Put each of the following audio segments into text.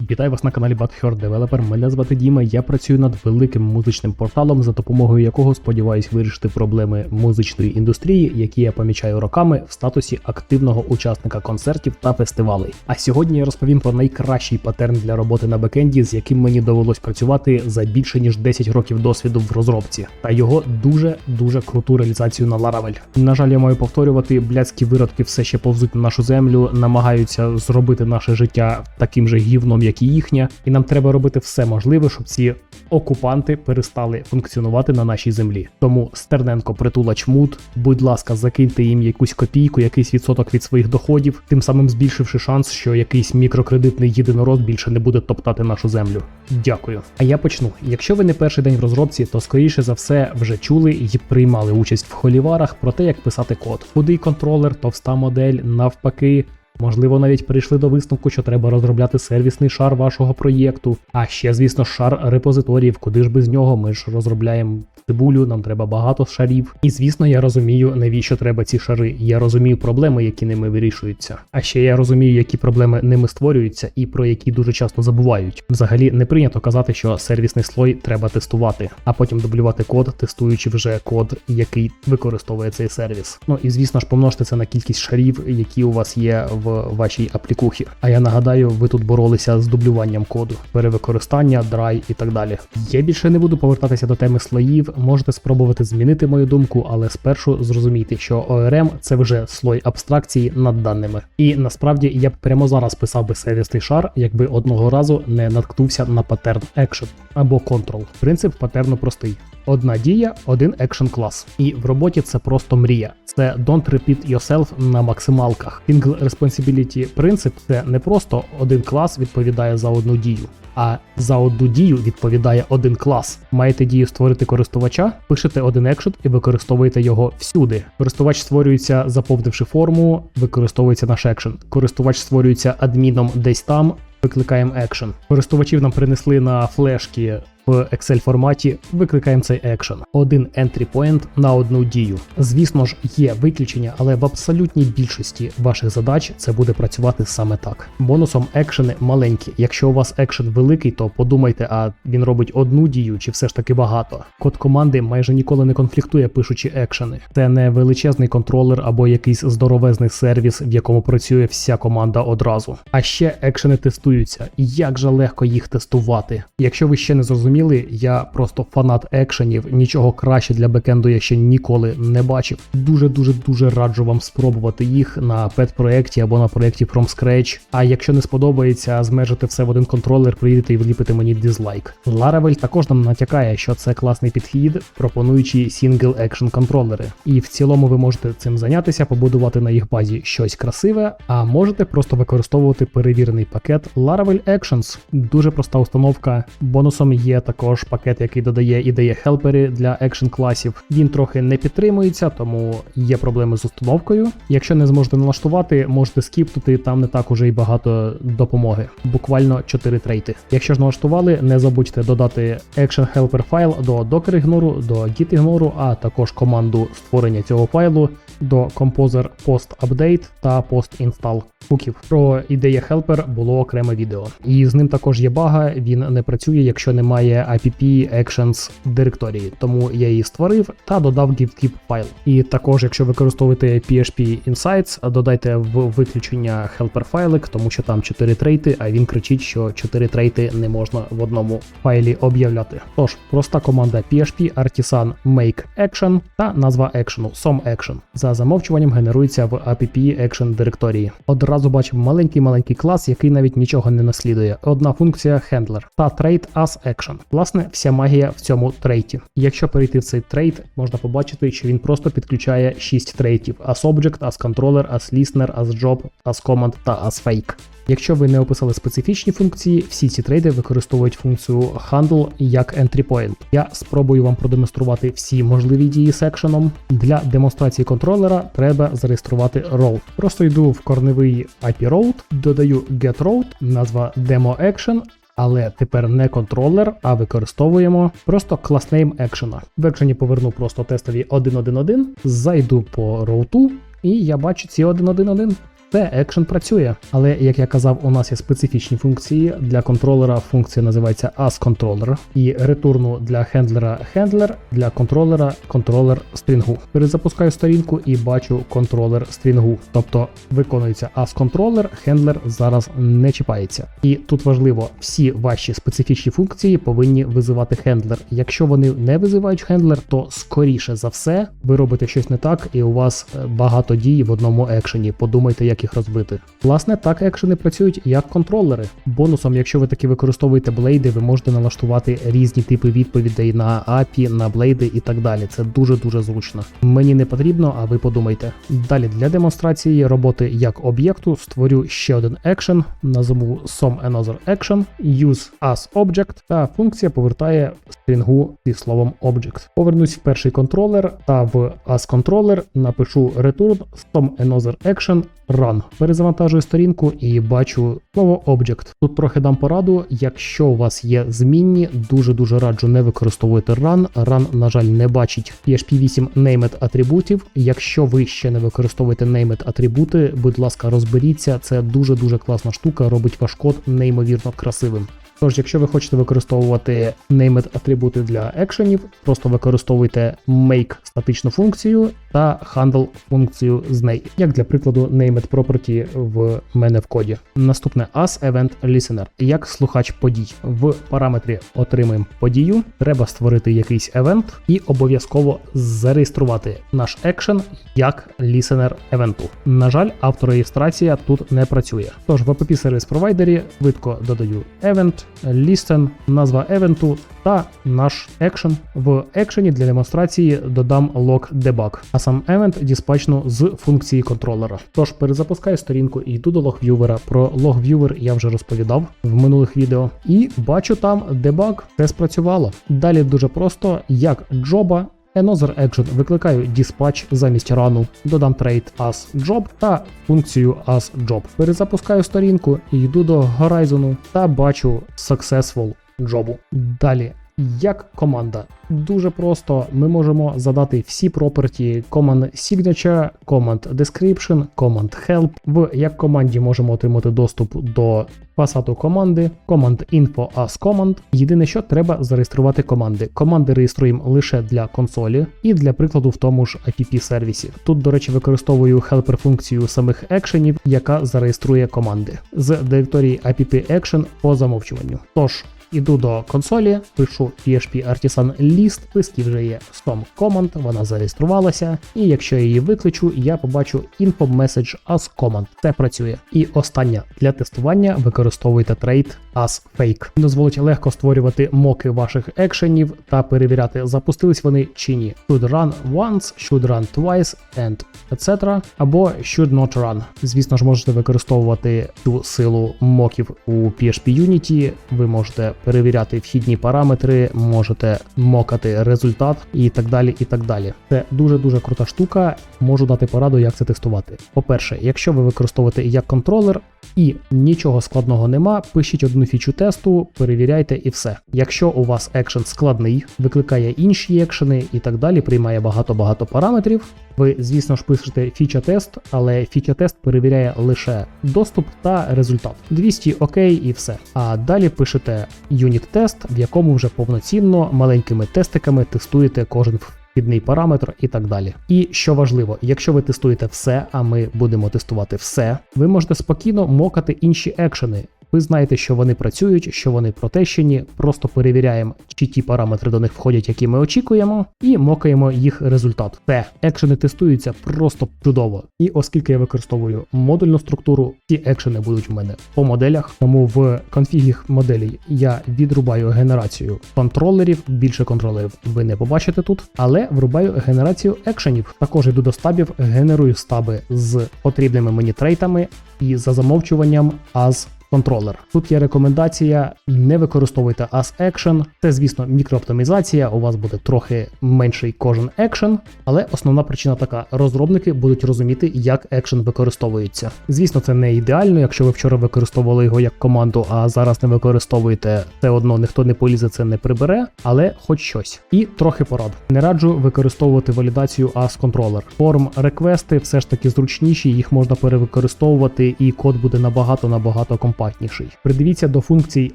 Вітаю вас на каналі Butthurt Developer. Мене звати Діма. Я працюю над великим музичним порталом, за допомогою якого сподіваюсь вирішити проблеми музичної індустрії, які я помічаю роками в статусі активного учасника концертів та фестивалей. А сьогодні я розповім про найкращий паттерн для роботи на бекенді, з яким мені довелось працювати за більше ніж 10 років досвіду в розробці, та його дуже дуже круту реалізацію на Laravel. На жаль, я маю повторювати, блядські виродки все ще повзуть на нашу землю, намагаються зробити наше життя таким же гівном, як і їхнє, і нам треба робити все можливе, щоб ці окупанти перестали функціонувати на нашій землі. Тому Стерненко притула чмут, будь ласка, закиньте їм якусь копійку, якийсь відсоток від своїх доходів, тим самим збільшивши шанс, що якийсь мікрокредитний єдинород більше не буде топтати нашу землю. Дякую. А я почну. Якщо ви не перший день в розробці, то скоріше за все вже чули і приймали участь в холіварах про те, як писати код. Худий контролер, товста модель, навпаки. Можливо, навіть прийшли до висновку, що треба розробляти сервісний шар вашого проєкту. А ще, звісно, шар репозиторіїв, куди ж без нього. Ми ж розробляємо цибулю, нам треба багато шарів. І звісно, я розумію, навіщо треба ці шари. Я розумію проблеми, які ними вирішуються. А ще я розумію, які проблеми ними створюються, і про які дуже часто забувають. Взагалі не прийнято казати, що сервісний слой треба тестувати, а потім дублювати код, тестуючи вже код, який використовує цей сервіс. Ну і звісно ж, помножте це на кількість шарів, які у вас є в вашій аплікухі. А я нагадаю, ви тут боролися з дублюванням коду, перевикористання, драй і так далі. Я більше не буду повертатися до теми слоїв. Можете спробувати змінити мою думку, але спершу зрозумійте, що ORM – це вже слой абстракції над даними. І насправді я б прямо зараз писав би сервісний шар, якби одного разу не наткнувся на паттерн Action або Control. Принцип паттерну простий. Одна дія, один екшн клас. І в роботі це просто мрія. Це don't repeat yourself на максималках. Single responsibility принцип це не просто один клас відповідає за одну дію. А за одну дію відповідає один клас. Маєте дію створити користувача, пишете один екшн і використовуєте його всюди. Користувач створюється, заповнивши форму, використовується наш екшн. Користувач створюється адміном десь там. Викликаємо екшен. Користувачів нам принесли на флешки в Excel форматі, викликаємо цей екшен. Один entry point на одну дію. Звісно ж, є виключення, але в абсолютній більшості ваших задач це буде працювати саме так. Бонусом екшени маленькі. Якщо у вас екшен великий, то подумайте, а він робить одну дію чи все ж таки багато. Код команди майже ніколи не конфліктує, пишучи екшени. Це не величезний контролер або якийсь здоровезний сервіс, в якому працює вся команда одразу. А ще екшени тестуються. Як же легко їх тестувати? Якщо ви ще не зрозуміли, я просто фанат екшенів. Нічого краще для бекенду я ще ніколи не бачив. Дуже дуже дуже раджу вам спробувати їх на пет-проєкті або на проєкті From Scratch. А якщо не сподобається змержити все в один контролер, приїдете і вліпите мені дизлайк. Laravel також нам натякає, що це класний підхід, пропонуючи single action контролери. І в цілому ви можете цим зайнятися, побудувати на їх базі щось красиве, а можете просто використовувати перевірений пакет Laravel Actions. Дуже проста установка. Бонусом є також пакет, який додає ідеї хелпери для екшн класів. Він трохи не підтримується, тому є проблеми з установкою. Якщо не зможете налаштувати, можете скіпнути, там не так уже й багато допомоги. Буквально 4 трейти. Якщо ж налаштували, не забудьте додати Action Helper файл до Docker ігнору, до Git ігнору, а також команду створення цього файлу до Composer Post Update та Post Install куків. Про ідея Helper було окреме відео. І з ним також є бага, він не працює, якщо немає app actions директорії. Тому я її створив та додав gitkeep файл. І також, якщо використовуєте PHP Insights, додайте в виключення helper файлик, тому що там 4 трейти, а він кричить, що 4 трейти не можна в одному файлі об'являти. Тож, проста команда PHP Artisan make action та назва екшену som action. За замовчуванням генерується в app action директорії. Одразу бачимо маленький-маленький клас, який навіть нічого не наслідує. Одна функція handler та трейд as action. Власне, вся магія в цьому трейті. Якщо перейти в цей трейд, можна побачити, що він просто підключає 6 трейтів: as object, as controller, as listener, as job, as command та as fake. Якщо ви не описали специфічні функції, всі ці трейди використовують функцію handle як entry point. Я спробую вам продемонструвати всі можливі дії з екшеном. Для демонстрації контролера треба зареєструвати route. Просто йду в корневий IP route, додаю get route, назва demo action, але тепер не контролер, а використовуємо просто класнейм екшена. В екшені поверну просто тестові 1.1.1, зайду по роуту, і я бачу ці 1.1.1. Це екшен працює, але як я казав, у нас є специфічні функції. Для контролера функція називається asController і ретурну для хендлера хендлер, для контролера контролер стрінгу. Перезапускаю сторінку і бачу контролер стрінгу. Тобто виконується asController, хендлер зараз не чіпається. І тут важливо, всі ваші специфічні функції повинні визивати хендлер. Якщо вони не визивають хендлер, то скоріше за все ви робите щось не так, і у вас е, багато дій в одному екшені. Подумайте, як їх розбити. Власне, так екшени працюють як контролери. Бонусом, якщо ви таки використовуєте блейди, ви можете налаштувати різні типи відповідей на API, на блейди і так далі. Це дуже дуже зручно. Мені не потрібно, а ви подумайте. Далі для демонстрації роботи як об'єкту створю ще один екшен, назву some another action, use as object, та функція повертає стрінгу зі словом object. Повернусь в перший контролер та в asController напишу return some action run. Перезавантажую сторінку і бачу слово object. Тут трохи дам пораду. Якщо у вас є змінні, дуже дуже раджу не використовувати run. Run, на жаль, не бачить PHP 8 named атрибутів. Якщо ви ще не використовуєте named атрибути, будь ласка, розберіться. Це дуже дуже класна штука, робить ваш код неймовірно красивим. Тож, якщо ви хочете використовувати named атрибути для екшенів, просто використовуйте make статичну функцію та handle функцію з неї, як для прикладу named property в мене в коді. Наступне as event listener, як слухач подій. В параметрі отримаємо подію, треба створити якийсь евент і обов'язково зареєструвати наш екшен як listener евенту. На жаль, автореєстрація тут не працює. Тож в app сервіс провайдері швидко додаю event, listen, назва евенту та наш екшен. В екшені для демонстрації додам log debug, а сам евент диспачну з функції контролера. Тож перезапускаю сторінку і йду до логв'ювера. Про логв'ювер я вже розповідав в минулих відео. І бачу там дебаг, це спрацювало. Далі дуже просто, як джоба. Another Action викликаю dispatch замість рану, додам trade as job та функцію as job. Перезапускаю сторінку, йду до Horizon та бачу successful job. Далі. Як команда, дуже просто ми можемо задати всі проперті command signature, command description, command help. В як команді можемо отримати доступ до фасаду команди, command info as command. Єдине, що треба зареєструвати команди. Команди реєструємо лише для консолі і для прикладу в тому ж app сервісі. Тут, до речі, використовую helper функцію самих екшенів, яка зареєструє команди з директорії app action по замовчуванню. Тож. Іду до консолі, пишу PHP Artisan List, в вже є Storm Command, вона зареєструвалася, і якщо я її викличу, я побачу info message as command. Це працює. І останнє для тестування використовуйте trade as fake. Дозволить легко створювати моки ваших екшенів та перевіряти, запустились вони чи ні. Should run once, should run twice and etc. або should not run. Звісно ж, можете використовувати цю силу моків у PHP Unity. Ви можете перевіряти вхідні параметри, можете мокати результат і так далі. і так далі. Це дуже-дуже крута штука. Можу дати пораду, як це тестувати. По-перше, якщо ви використовуєте як контролер і нічого складного нема, пишіть одну фічу тесту, перевіряйте і все. Якщо у вас екшен складний, викликає інші екшени і так далі, приймає багато-багато параметрів. Ви, звісно ж, пишете фіча тест, але фіча тест перевіряє лише доступ та результат. 200 окей і все. А далі пишете юніт-тест, в якому вже повноцінно маленькими тестиками тестуєте кожен вхідний параметр і так далі. І що важливо, якщо ви тестуєте все, а ми будемо тестувати все, ви можете спокійно мокати інші екшени. Ви знаєте, що вони працюють, що вони протещені. Просто перевіряємо, чи ті параметри до них входять, які ми очікуємо, і мокаємо їх результат. Те, екшени тестуються просто чудово. І оскільки я використовую модульну структуру, ці екшени будуть в мене по моделях. Тому в конфігі моделі я відрубаю генерацію контролерів. Більше контролерів ви не побачите тут, але врубаю генерацію екшенів. Також йду до стабів, генерую стаби з потрібними мені трейтами і за замовчуванням as контролер. Тут є рекомендація: не використовуйте as action. Це, звісно, мікрооптимізація. У вас буде трохи менший кожен екшен, але основна причина така: розробники будуть розуміти, як екшен використовується. Звісно, це не ідеально, якщо ви вчора використовували його як команду, а зараз не використовуєте, все одно ніхто не полізе, це не прибере, але хоч щось. І трохи порад. Не раджу використовувати валідацію as controller. Форм реквести все ж таки зручніші, їх можна перевикористовувати, і код буде набагато набагато компактніший. Придивіться до функцій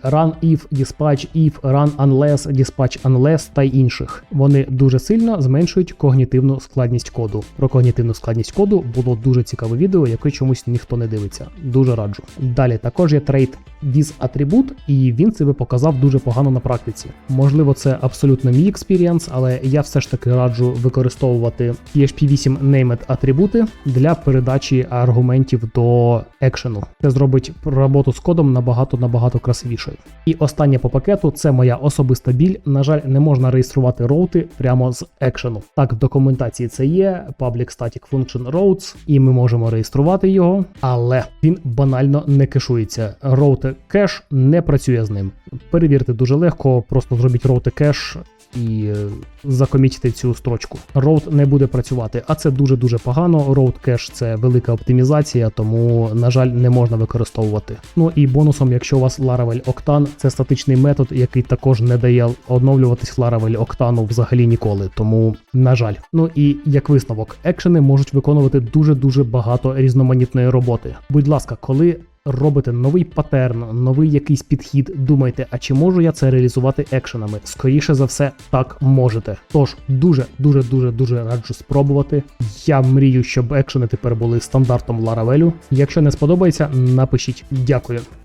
run if, dispatch if, run unless, dispatch unless та інших. Вони дуже сильно зменшують когнітивну складність коду. Про когнітивну складність коду було дуже цікаве відео, яке чомусь ніхто не дивиться. Дуже раджу. Далі також є трейд with атрибут, і він себе показав дуже погано на практиці. Можливо, це абсолютно мій експірієнс, але я все ж таки раджу використовувати PHP 8 named атрибути для передачі аргументів до екшену. Це зробить роботу з кодом набагато набагато красивішою. І останнє по пакету це моя особиста біль. На жаль, не можна реєструвати роути прямо з екшену. Так, в документації це є public static function routes, і ми можемо реєструвати його, але він банально не кешується. Route кеш не працює з ним. Перевірте дуже легко, просто зробіть route кеш і е, закомітьте цю строчку. Route не буде працювати, а це дуже дуже погано. Route кеш це велика оптимізація, тому на жаль не можна використовувати. Ну і бонусом, якщо у вас Laravel Octane, це статичний метод, який також не дає оновлюватись Laravel Octane взагалі ніколи. Тому на жаль. Ну і як висновок, екшени можуть виконувати дуже дуже багато різноманітної роботи. Будь ласка, коли робите новий патерн, новий якийсь підхід, думайте, а чи можу я це реалізувати екшенами? Скоріше за все, так можете. Тож дуже, дуже, дуже, дуже раджу спробувати. Я мрію, щоб екшени тепер були стандартом Ларавелю. Якщо не сподобається, напишіть дякую.